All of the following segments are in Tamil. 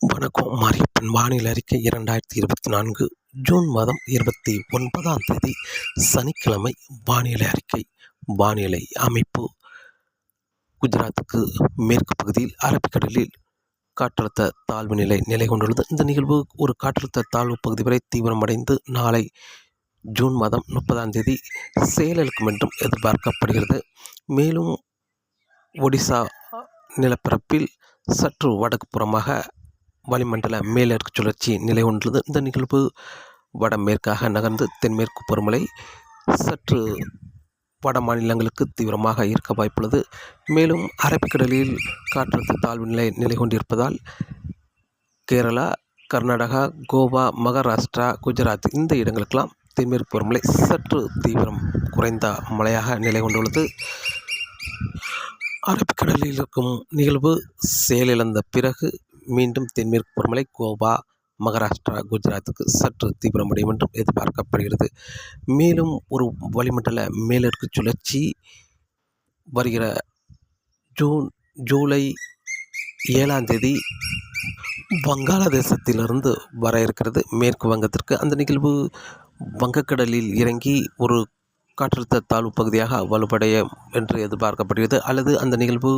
வணக்கம். மாரியப்பன் வானிலை அறிக்கை இரண்டாயிரத்தி இருபத்தி நான்கு ஜூன் மாதம் இருபத்தி ஒன்பதாம் தேதி சனிக்கிழமை வானிலை அறிக்கை. வானிலை அமைப்பு குஜராத்துக்கு மேற்கு பகுதியில் அரபிக்கடலில் காற்றழுத்த தாழ்வு நிலை நிலை கொண்டுள்ளது. இந்த நிகழ்வு ஒரு காற்றழுத்த தாழ்வு பகுதி வரை தீவிரமடைந்து நாளை ஜூன் மாதம் முப்பதாம் தேதி செயலிழக்கும் என்றும் எதிர்பார்க்கப்படுகிறது. மேலும் ஒடிசா நிலப்பரப்பில் சற்று வடக்கு புறமாக வளிமண்டல மேலடுக்கு சுழற்சி நிலை கொண்டுள்ளது இந்த நிகழ்வு வடமேற்காக நகர்ந்து தென்மேற்கு பருமலை சற்று வட மாநிலங்களுக்கு தீவிரமாக இருக்க வாய்ப்புள்ளது. மேலும் அரபிக்கடலில் காற்றழுத்த தாழ்வு நிலை நிலை கொண்டிருப்பதால் கேரளா கர்நாடகா கோவா மகாராஷ்டிரா குஜராத் இந்த இடங்களுக்கெல்லாம் தென்மேற்கு பருவமழை சற்று தீவிரம் குறைந்த மழையாக நிலை கொண்டுள்ளது. அரபிக்கடலில் இருக்கும் நிகழ்வு செயலிழந்த பிறகு மீண்டும் தென்மேற்கு பருவமழை கோவா மகாராஷ்டிரா குஜராத்துக்கு சற்று தீவிரமடையும் என்றும் எதிர்பார்க்கப்படுகிறது. மேலும் ஒரு வளிமண்டல மேலடுக்கு சுழற்சி வருகிற ஜூன் ஜூலை ஏழாம் தேதி வங்காளதேசத்திலிருந்து வர இருக்கிறது. மேற்கு வங்கத்திற்கு அந்த நிகழ்வு வங்கக்கடலில் இறங்கி ஒரு காற்றழுத்த தாழ்வு பகுதியாக வலுப்படையும் என்று எதிர்பார்க்கப்படுகிறது. அல்லது அந்த நிகழ்வு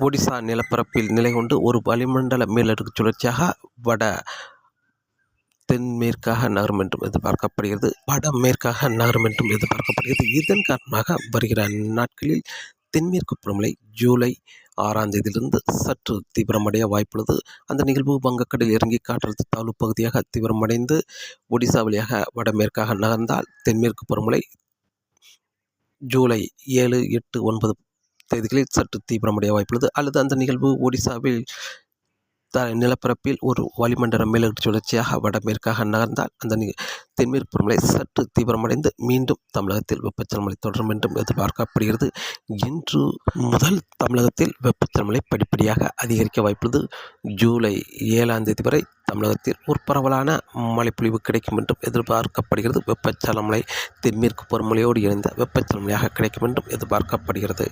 ஒடிசா நிலப்பரப்பில் நிலை கொண்டு ஒரு வளிமண்டல மேலடுக்கு சுழற்சியாக வட தென்மேற்காக நகரும் என்றும் எதிர்பார்க்கப்படுகிறது. வடமேற்காக நகரும் என்றும் எதிர்பார்க்கப்படுகிறது. இதன் காரணமாக வருகிற நாட்களில் தென்மேற்கு பருவமழை ஜூலை ஆறாம் தேதியிலிருந்து சற்று தீவிரமடைய வாய்ப்புள்ளது. அந்த நிகழ்வு வங்கக்கடலில் இறங்கி காற்றழுத்த தாழ்வு பகுதியாக தீவிரமடைந்து ஒடிசா வழியாக வடமேற்காக நகர்ந்தால் தென்மேற்கு பருவமழை ஜூலை ஏழு எட்டு ஒன்பது தேதிகளில் சற்று தீவிரமடைய வாய்ப்புள்ளது. அல்லது அந்த நிகழ்வு ஒடிசாவில் த நிலப்பரப்பில் ஒரு வளிமண்டல மேலடுக்கு சுழற்சியாக வடமேற்காக நகர்ந்தால் அந்த தென்மேற்கு பருவமழை சற்று தீவிரமடைந்து மீண்டும் தமிழகத்தில் வெப்பச்சலமழை தொடரும் என்றும் எதிர்பார்க்கப்படுகிறது. இன்று முதல் தமிழகத்தில் வெப்பச்சலமழை படிப்படியாக அதிகரிக்க வாய்ப்புள்ளது. ஜூலை ஏழாம் தேதி வரை தமிழகத்தில் ஒரு பரவலான மழைப்பொழிவு கிடைக்கும் என்றும் எதிர்பார்க்கப்படுகிறது. வெப்பச்சலமழை தென்மேற்கு பருவமழையோடு இணைந்த வெப்பச்சலமழையாக கிடைக்கும் என்றும் எதிர்பார்க்கப்படுகிறது.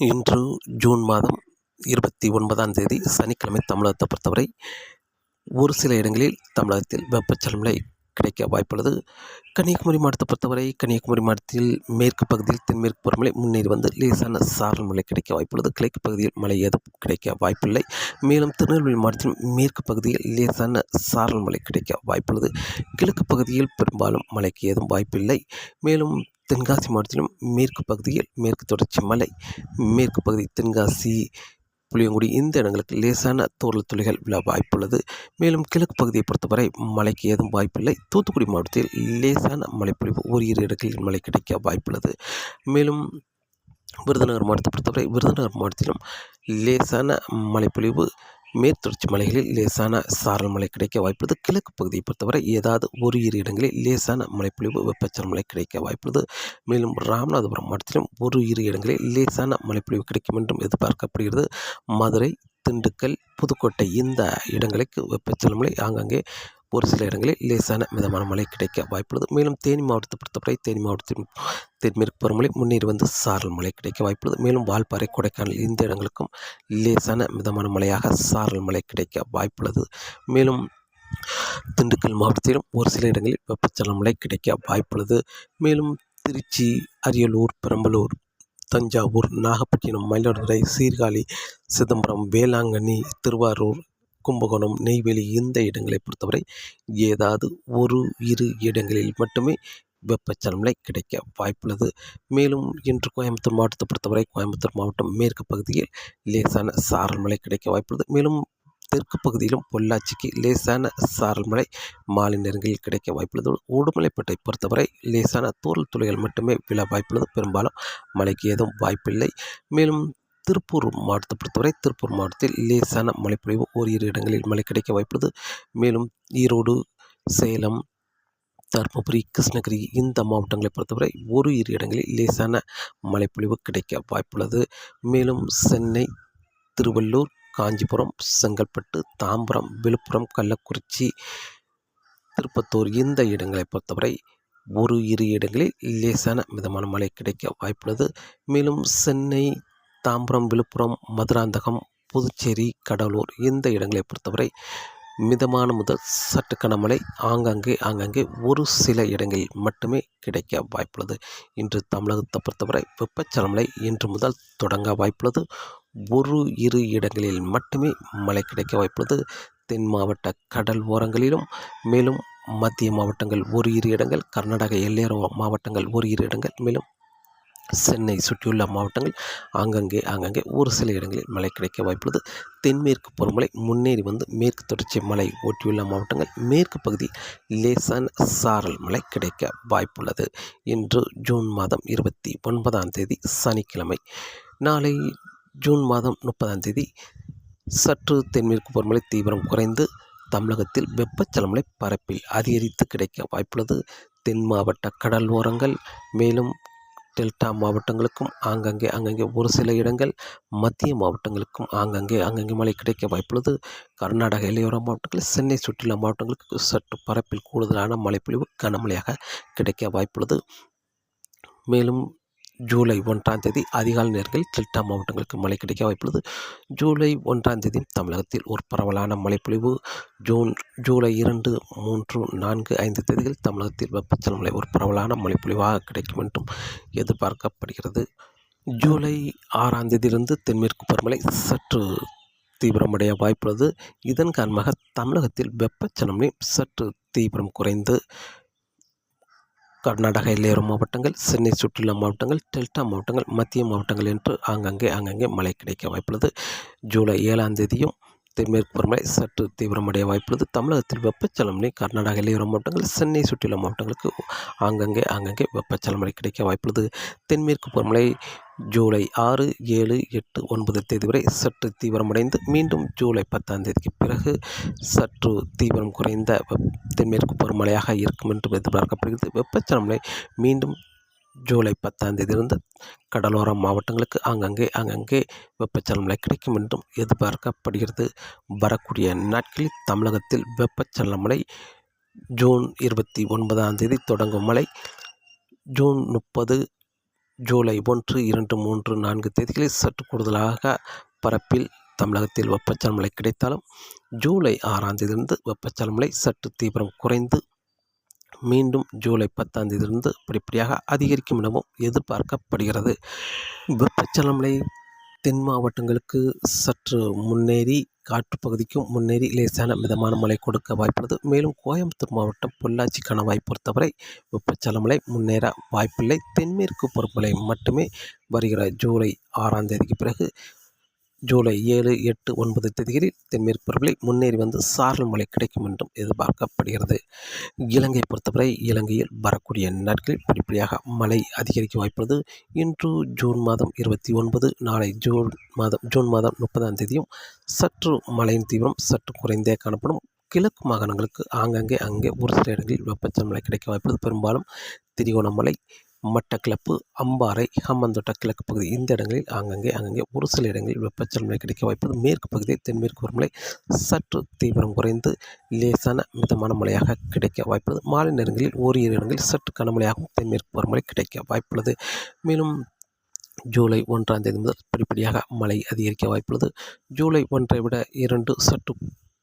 இன்று ஜூன் மாதம் இருபத்தி ஒன்பதாம் தேதி சனிக்கிழமை தமிழகத்தை பொறுத்தவரை ஒரு சில இடங்களில் தமிழகத்தில் வெப்பச்சலமழை கிடைக்க வாய்ப்புள்ளது. கன்னியாகுமரி மாவட்டத்தை பொறுத்தவரை கன்னியாகுமரி மாவட்டத்தில் மேற்கு பகுதியில் தென்மேற்கு பருவமழை முன்னேறி வந்து லேசான சாரல் மழை கிடைக்க வாய்ப்புள்ளது. கிழக்கு பகுதியில் மழை எதுவும் கிடைக்க வாய்ப்பில்லை. மேலும் திருநெல்வேலி மாவட்டத்தில் மேற்கு பகுதியில் லேசான சாரல் மழை கிடைக்க வாய்ப்புள்ளது. கிழக்கு பகுதியில் பெரும்பாலும் மழைக்கு ஏதும் வாய்ப்பில்லை. மேலும் தென்காசி மாவட்டத்திலும் மேற்கு பகுதியில் மேற்கு தொடர்ச்சி மலை மேற்கு பகுதி தென்காசி புளியங்குடி இந்த இடங்களுக்கு லேசான தோல் துளிகள் விழ வாய்ப்புள்ளது. மேலும் கிழக்கு பகுதியை பொறுத்தவரை மழைக்கு ஏதும் வாய்ப்பில்லை. தூத்துக்குடி மாவட்டத்தில் லேசான மழைப்பொழிவு ஓரிரு இடங்களில் மழை கிடைக்க வாய்ப்புள்ளது. மேலும் விருதுநகர் மாவட்டத்தை பொறுத்தவரை விருதுநகர் மாவட்டத்திலும் லேசான மழைப்பொழிவு மேற்தொடர்ச்சி மலைகளில் லேசான சாரல் மழை கிடைக்க வாய்ப்புள்ளது. கிழக்கு பகுதியை பொறுத்தவரை ஏதாவது ஒரு இரு இடங்களில் லேசான மழைப்பொழிவு வெப்பச்சல் மழை கிடைக்க வாய்ப்புள்ளது. மேலும் ராமநாதபுரம் மாவட்டத்திலும் ஒரு இரு இடங்களில் லேசான மழைப்பொழிவு கிடைக்கும் என்றும் எதிர்பார்க்கப்படுகிறது. மதுரை திண்டுக்கல் புதுக்கோட்டை இந்த இடங்களுக்கு வெப்பச்சல் மழை ஆங்காங்கே ஒரு சில இடங்களில் லேசான மிதமான மழை கிடைக்க வாய்ப்புள்ளது. மேலும் தேனி மாவட்டத்தை பொறுத்தவரை தேனி மாவட்டத்தின் தென்மேற்கு பருவமழை முன்னேறி வந்து சாரல் மழை கிடைக்க வாய்ப்புள்ளது. மேலும் வால்பாறை கொடைக்கானல் இந்த இடங்களுக்கும் லேசான மிதமான மழையாக சாரல் மழை கிடைக்க வாய்ப்புள்ளது. மேலும் திண்டுக்கல் மாவட்டத்திலும் ஒரு சில இடங்களில் வெப்பச்சல மழை கிடைக்க வாய்ப்புள்ளது. மேலும் திருச்சி அரியலூர் பெரம்பலூர் தஞ்சாவூர் நாகப்பட்டினம் மயிலாடுதுறை சீர்காழி சிதம்பரம் வேளாங்கண்ணி திருவாரூர் கும்பகோணம் நெய்வேலி இந்த இடங்களை பொறுத்தவரை ஏதாவது ஒரு இரு இடங்களில் மட்டுமே வெப்பச்சலமலை கிடைக்க வாய்ப்புள்ளது. மேலும் இன்று கோயம்புத்தூர் மாவட்டத்தை பொறுத்தவரை கோயம்புத்தூர் மாவட்டம் மேற்கு பகுதியில் லேசான சாரல் மழை கிடைக்க வாய்ப்புள்ளது. மேலும் தெற்கு பகுதியிலும் பொள்ளாச்சிக்கு லேசான சாரல் மழை மாலை நேரங்களில் கிடைக்க வாய்ப்புள்ளது. உடுமலைப்பேட்டை பொறுத்தவரை லேசான தூரல் துளைகள் மட்டுமே விழ வாய்ப்புள்ளது. பெரும்பாலும் மழைக்கு ஏதும் வாய்ப்பில்லை. மேலும் திருப்பூர் மாவட்டத்தை பொறுத்தவரை திருப்பூர் மாவட்டத்தில் லேசான மழைப்பொழிவு ஓரிரு இடங்களில் மழை கிடைக்க வாய்ப்புள்ளது. மேலும் ஈரோடு சேலம் தருமபுரி கிருஷ்ணகிரி இந்த மாவட்டங்களை பொறுத்தவரை ஒரு இரு இடங்களில் லேசான மழைப்பொழிவு கிடைக்க வாய்ப்புள்ளது. மேலும் சென்னை திருவள்ளூர் காஞ்சிபுரம் செங்கல்பட்டு தாம்பரம் விழுப்புரம் கள்ளக்குறிச்சி திருப்பத்தூர் இந்த இடங்களை பொறுத்தவரை ஒரு இரு இடங்களில் லேசான மிதமான மழை கிடைக்க வாய்ப்புள்ளது. மேலும் சென்னை தாம்பரம் விழுப்புரம் மதுராந்தகம் புதுச்சேரி கடலூர் இந்த இடங்களை பொறுத்தவரை மிதமான முதல் சற்று கனமழை ஆங்காங்கே ஆங்காங்கே ஒரு சில இடங்களில் மட்டுமே கிடைக்க வாய்ப்புள்ளது. இன்று தமிழகத்தை பொறுத்தவரை வெப்பச்சலமழை இன்று முதல் தொடங்க வாய்ப்புள்ளது. ஒரு இரு இடங்களில் மட்டுமே மழை கிடைக்க வாய்ப்புள்ளது. தென் மாவட்ட கடல் ஓரங்களிலும் மேலும் மத்திய மாவட்டங்கள் ஒரு இரு இடங்கள் கர்நாடக எல்லையோர மாவட்டங்கள் ஒரு இரு இடங்கள் மேலும் சென்னை சுற்றியுள்ள மாவட்டங்கள் ஆங்கங்கே ஆங்கங்கே ஒரு சில இடங்களில் மழை கிடைக்க வாய்ப்புள்ளது. தென்மேற்கு பருவமழை முன்னேறி வந்து மேற்கு தொடர்ச்சி மலை ஒட்டியுள்ள மாவட்டங்கள் மேற்கு பகுதி லேசான சாரல் மழை கிடைக்க வாய்ப்புள்ளது. இன்று ஜூன் மாதம் இருபத்தி ஒன்பதாம் தேதி சனிக்கிழமை. நாளை ஜூன் மாதம் முப்பதாம் தேதி சற்று தென்மேற்கு பருவமழை தீவிரம் குறைந்து தமிழகத்தில் வெப்பச்சலமலை பரப்பில் அதிகரித்து கிடைக்க வாய்ப்புள்ளது. தென் மாவட்ட கடல் ஓரங்கள் மேலும் டெல்டா மாவட்டங்களுக்கும் ஆங்கங்கே அங்கங்கே ஒரு சில இடங்கள் மத்திய மாவட்டங்களுக்கும் ஆங்கங்கே அங்கங்கே மழை கிடைக்க வாய்ப்புள்ளது. கர்நாடக இளையோர மாவட்டங்கள் சென்னை சுற்றியுள்ள மாவட்டங்களுக்கு சற்று பரப்பில் கூடுதலான மழைப்பொழிவு கனமழையாக கிடைக்க வாய்ப்புள்ளது. மேலும் ஜூலை ஒன்றாம் தேதி அதிகாலை நேரங்களில் டெல்டா மாவட்டங்களுக்கு மழை கிடைக்க வாய்ப்புள்ளது. ஜூலை ஒன்றாம் தேதி தமிழகத்தில் ஒரு பரவலான மழைப்பொழிவு. ஜூன் ஜூலை இரண்டு மூன்று நான்கு ஐந்து தேதிகள் தமிழகத்தில் வெப்பச்சலமலை ஒரு பரவலான மழைப்பொழிவாக கிடைக்கும் என்றும் எதிர்பார்க்கப்படுகிறது. ஜூலை ஆறாம் தேதியிலிருந்து தென்மேற்கு பருவமழை சற்று தீவிரமடைய வாய்ப்புள்ளது. இதன் காரணமாக தமிழகத்தில் வெப்பச்சலமலை சற்று தீவிரம் குறைந்து கர்நாடக எல்லையோர மாவட்டங்கள் சென்னை சுற்றுலா மாவட்டங்கள் டெல்டா மாவட்டங்கள் மத்திய மாவட்டங்கள் என்று ஆங்கங்கே ஆங்கங்கே மழை கிடைக்க வாய்ப்புள்ளது. ஜூலை ஏழாம் தேதியும் தென்மேற்கு பருவமழை சற்று தீவிரமடைய வாய்ப்புள்ளது. தமிழகத்தில் வெப்பச்சலமழை கர்நாடக எல்லையோர மாவட்டங்கள் சென்னை சுற்றியுள்ள மாவட்டங்களுக்கு ஆங்கங்கே ஆங்கங்கே வெப்பச்சலமழை கிடைக்க வாய்ப்புள்ளது. தென்மேற்கு பருவமழை ஜூலை ஆறு ஏழு எட்டு ஒன்பது தேதி வரை சற்று தீவிரமடைந்து மீண்டும் ஜூலை பத்தாம் தேதிக்கு பிறகு சற்று தீவிரம் குறைந்த தென்மேற்கு பருவமழையாக இருக்கும் என்று எதிர்பார்க்கப்படுகிறது. வெப்பச்சலமலை மீண்டும் ஜூலை பத்தாம் தேதியிலிருந்து கடலோர மாவட்டங்களுக்கு அங்கங்கே அங்கங்கே வெப்பச்சலமலை கிடைக்கும் என்றும் எதிர்பார்க்கப்படுகிறது. வரக்கூடிய நாட்களில் தமிழகத்தில் வெப்பச்சலமலை ஜூன் இருபத்தி ஒன்பதாம் தேதி தொடங்கும் மழை ஜூன் முப்பது ஜூலை ஒன்று இரண்டு மூன்று நான்கு தேதிகளில் சற்று கூடுதலாக பரப்பில் தமிழகத்தில் வெப்பச்சலமழை கிடைத்தாலும் ஜூலை ஆறாம் தேதியிலிருந்து வெப்பச்சலமழை சற்று தீவிரம் குறைந்து மீண்டும் ஜூலை பத்தாம் தேதியிலிருந்து படிப்படியாக அதிகரிக்கும் எனவும் எதிர்பார்க்கப்படுகிறது. வெப்பச்சலமழை தென் மாவட்டங்களுக்கு சற்று முன்னேறி காற்று பகுதிக்கும் முன்னேறி லேசான மிதமான மழை கொடுக்க வாய்ப்புள்ளது. மேலும் கோயம்புத்தூர் மாவட்டம் பொள்ளாச்சிக்கான வாய்ப்பு பொறுத்தவரை வெப்பச்சலமலை முன்னேற வாய்ப்பில்லை. தென்மேற்கு பருவமழை மட்டுமே வருகிற ஜூலை ஆறாம் தேதிக்கு பிறகு ஜூலை ஏழு எட்டு ஒன்பது தேதிகளில் தென்மேற்கு பருவமழை முன்னேறி வந்து சாரல் மழை கிடைக்கும் என்றும் எதிர்பார்க்கப்படுகிறது. இலங்கை பொறுத்தவரை இலங்கையில் வரக்கூடிய நாட்களில் படிப்படியாக மழை அதிகரிக்க வாய்ப்புள்ளது. இன்று ஜூன் மாதம் இருபத்தி ஒன்பது நாளை ஜூன் மாதம் ஜூன் மாதம் முப்பதாம் தேதியும் சற்று மழையின் தீவிரம் சற்று குறைந்தே காணப்படும். கிழக்கு மாகாணங்களுக்கு ஆங்காங்கே அங்கே ஒரு சில இடங்களில் வெப்பச்சல் மழை கிடைக்க வாய்ப்புள்ளது. பெரும்பாலும் திரிகோணமலை மட்டக்கிளப்பு அம்பாறை ஹம்மந்தோட்ட கிழக்கு பகுதி. இந்த இடங்களில் ஆங்கங்கே அங்கங்கே ஒரு சில இடங்களில் வெப்பச்சலமழை கிடைக்க வாய்ப்பது மேற்கு பகுதி தென்மேற்கு ஒருமலை சற்று தீவிரம் குறைந்து லேசான மிதமான மழையாக கிடைக்க வாய்ப்புள்ளது. மாலை நேரங்களில் ஓரிரு இடங்களில் சற்று கனமழையாகவும் தென்மேற்கு ஒருமலை கிடைக்க வாய்ப்புள்ளது. மேலும் ஜூலை ஒன்றாம் தேதி முதல் படிப்படியாக மழை அதிகரிக்க வாய்ப்புள்ளது. ஜூலை ஒன்றை விட இரண்டு சற்று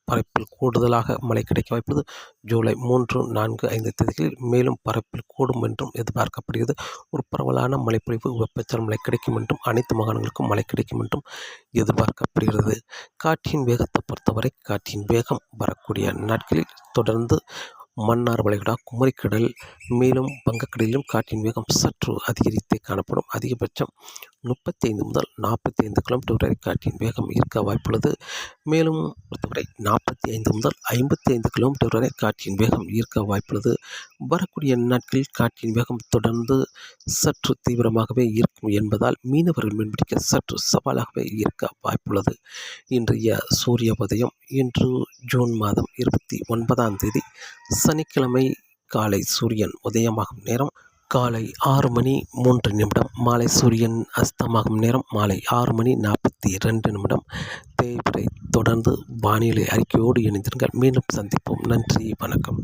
பரப்பில் கூடுதலாக மழை கிடைக்க வாய்ப்புள்ளது. ஜூலை மூன்று நான்கு ஐந்து தேதிகளில் மேலும் பரப்பில் கூடும் என்றும் எதிர்பார்க்கப்படுகிறது. ஒரு பரவலான மழைப்பொழிவு வெப்பச்சல் மழை கிடைக்கும் என்றும் அனைத்து மாகாணங்களுக்கும் மழை கிடைக்கும் என்றும் எதிர்பார்க்கப்படுகிறது. காற்றின் வேகத்தை பொறுத்தவரை காற்றின் வேகம் வரக்கூடிய நாட்களில் தொடர்ந்து மன்னார் வளைகுடா குமரிக்கடல் மேலும் வங்கக்கடலிலும் காற்றின் வேகம் சற்று அதிகரித்தே காணப்படும். அதிகபட்சம் முப்பத்தைந்து முதல் நாற்பத்தி ஐந்து கிலோமீட்டர் வரை காற்றின் வேகம் இருக்க வாய்ப்புள்ளது. மேலும் பொறுத்தவரை நாற்பத்தி ஐந்து முதல் ஐம்பத்தி ஐந்து கிலோமீட்டர் வரை காற்றின் வேகம் ஈர்க்க வாய்ப்புள்ளது. வரக்கூடிய நாட்களில் காற்றின் வேகம் தொடர்ந்து சற்று தீவிரமாகவே இருக்கும் என்பதால் மீனவர்கள் மீன்பிடிக்க சற்று சவாலாகவே இருக்க வாய்ப்புள்ளது. இன்றைய சூரிய உதயம் இன்று ஜூன் மாதம் இருபத்தி ஒன்பதாம் தேதி சனிக்கிழமை காலை சூரியன் உதயமாகும் நேரம் காலை ஆறு மணி மூன்று நிமிடம் மாலை சூரியன் அஸ்தமாகும் நேரம் மாலை ஆறு மணி நாற்பத்தி ரெண்டு நிமிடம். தேய்பிரை தொடர்ந்து வானிலை அறிக்கையோடு இணைந்திருங்கள். மீண்டும் சந்திப்போம். நன்றி வணக்கம்.